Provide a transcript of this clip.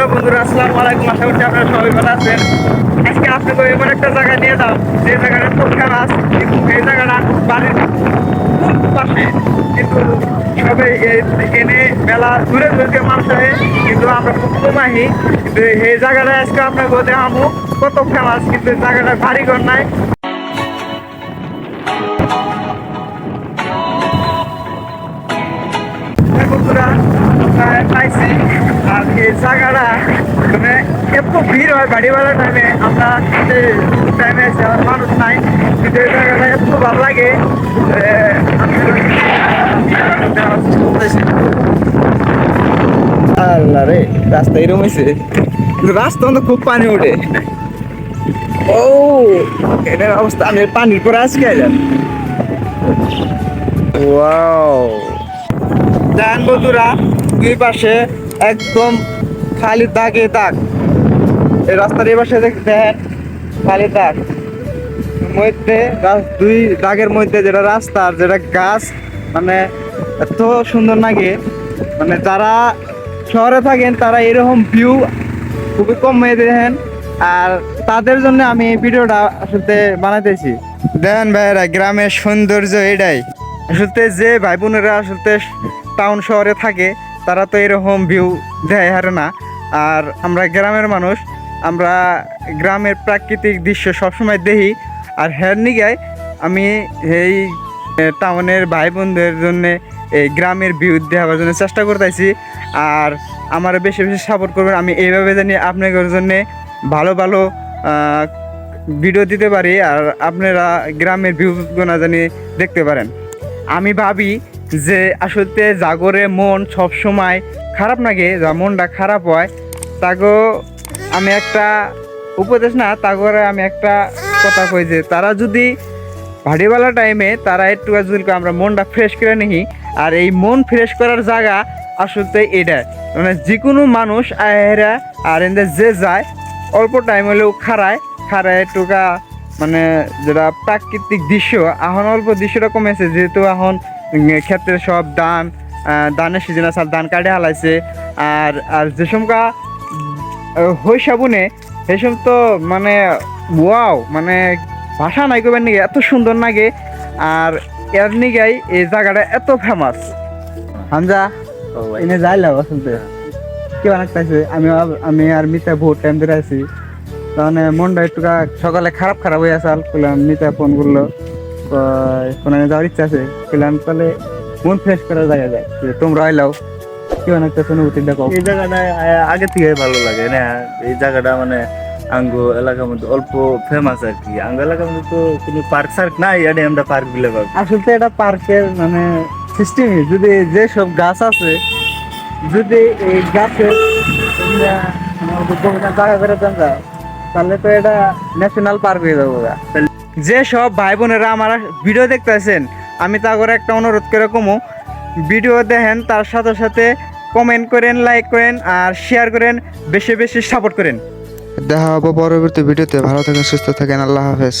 Hello বন্ধুরা, আসসালামু আলাইকুম। আশা করছি আপনারা সবাই ভালো আছেন। আজকে আপনাকে এমন একটা জায়গায় নিয়ে যাও। যে জায়গাটা ফেমাস কিন্তু এই জায়গাটা বাড়ির পাশে কিন্তু সবাই এনে মেলা দূরে দূরে মানুষ হয় কিন্তু আমরা খুব কমাহি কিন্তু এই জায়গাটা আজকে আপনাকে দেখাবো কত ফেমাস কিন্তু জায়গাটা বাড়িঘর নাই। বন্ধুরা আমরা পাইছি। আর এই জায়গাটা মানে এত ভিড় হয় বাড়ি টাইমে আমরা টাইমে আমার মানুষ নাই। কিন্তু এই জায়গাটা এত ভালো লাগে। আল্লাহ রাস্তা এরকম হয়েছে রাস্তা তো খুব পানি ওঠে। ও, এটার অবস্থা, আমি পানির পরে আজকে আইলাম। ওয়াও। দেন বন্ধুরা দুই পাশে একদম খালি দাগে দাগ। এই রাস্তার এই পাশে দেখ- দেখেন খালি দাগ। মধ্যে দুই দাগের মধ্যে যেটা রাস্তা আর যেটা গাছ মানে এত সুন্দর লাগে। মানে যারা শহরে থাকেন তারা এরকম ভিউ খুবই কম মেয়ে দেখেন। আর তাদের জন্য আমি এই ভিডিওটা আসলে বানাইতেছি। দেখেন ভাইয়েরা গ্রামের সৌন্দর্য এটাই। আসলে যে ভাই বোনেরা আসলে টাউন শহরে থাকে, তারা তো এরকম ভিউ দেয় হারে না। আর আমরা গ্রামের মানুষ, আমরা গ্রামের প্রাকৃতিক দৃশ্য সবসময় দেখি। আর হের নিগায় আমি এই টাউনের ভাই বোনদের জন্য এই গ্রামের ভিউ দেওয়ার জন্য চেষ্টা করতেছি। আর আমার বেশি বেশি সাপোর্ট করবেন, আমি এইভাবে জানি আপনাদের জন্য ভালো ভালো ভিডিও দিতে পারি, আর আপনারা গ্রামের ভিউ ভিউগুলো জানি দেখতে পারেন। আমি ভাবি যে আসলে জাগরে মন সব সময় খারাপ লাগে যা মনটা খারাপ হয়, তাগো আমি একটা উপদেশ না, তাগরে আমি একটা কথা কই যে, তারা যদি ভাড়িওয়ালা টাইমে তারা একটু যদি আমরা মনটা ফ্রেশ করে নিই আর এই মন ফ্রেশ করার জায়গা আসলে এটা মানে যে কোনো মানুষ আহেরা, আর এদের যে যায়, অল্প টাইম হলেও খারায় খারায় টুকা মানে যেটা প্রাকৃতিক দৃশ্য এখন অল্প দৃশ্যটা কমেছে, যেহেতু এখন ক্ষেত্রে সব ধান ধানের সিজন আছে ধান কাটে হালাইছে। আর আর যে সমকা হই সাবুনে সেসব তো মানে ওয়াও মানে ভাষা নাই কবেন নাকি এত সুন্দর লাগে আর এর নিগাই এই জায়গাটা এত ফেমাস হামজা এনে যাইলাম আসলে কি বানাইতেছে আমি আমি আর মিতা বহুত টাইম ধরে আছি তাহলে মনটা একটু সকালে খারাপ খারাপ হয়ে আসাল মিতা ফোন করল। কোনো যাওয়ার ইচ্ছা আছে। কইলাম তাহলে মন ফ্রেশ করা জায়গা যায় তোমরা আইলাও। কি বানাইতেছে অনুভূতি দেখো? এই জায়গাটা আগে থেকে ভালো লাগে না? এই জায়গাটা মানে আঙ্গো এলাকার মধ্যে অল্প ফেমাস আর কি। আঙ্গো এলাকার মধ্যে তো কোনো পার্ক সার্ক নাই এটা আমরা পার্ক বিলে পাবো। আসলে তো এটা পার্কের মানে সিস্টেমই যদি যে সব গাছ আছে যদি এই গাছের জায়গা করে দেন তাহলে তো এটা ন্যাশনাল পার্ক হয়ে যাব। যে সব ভাই বোনেরা আমার ভিডিও দেখতেছেন, আমি তা করে একটা অনুরোধ করে কমো। ভিডিও দেখেন, তার সাথে সাথে কমেন্ট করেন লাইক করেন, আর শেয়ার করেন, বেশি বেশি সাপোর্ট করেন। দেখা হব পরবর্তী ভিডিওতে। ভালো থাকেন, সুস্থ থাকেন, আল্লাহ হাফেজ।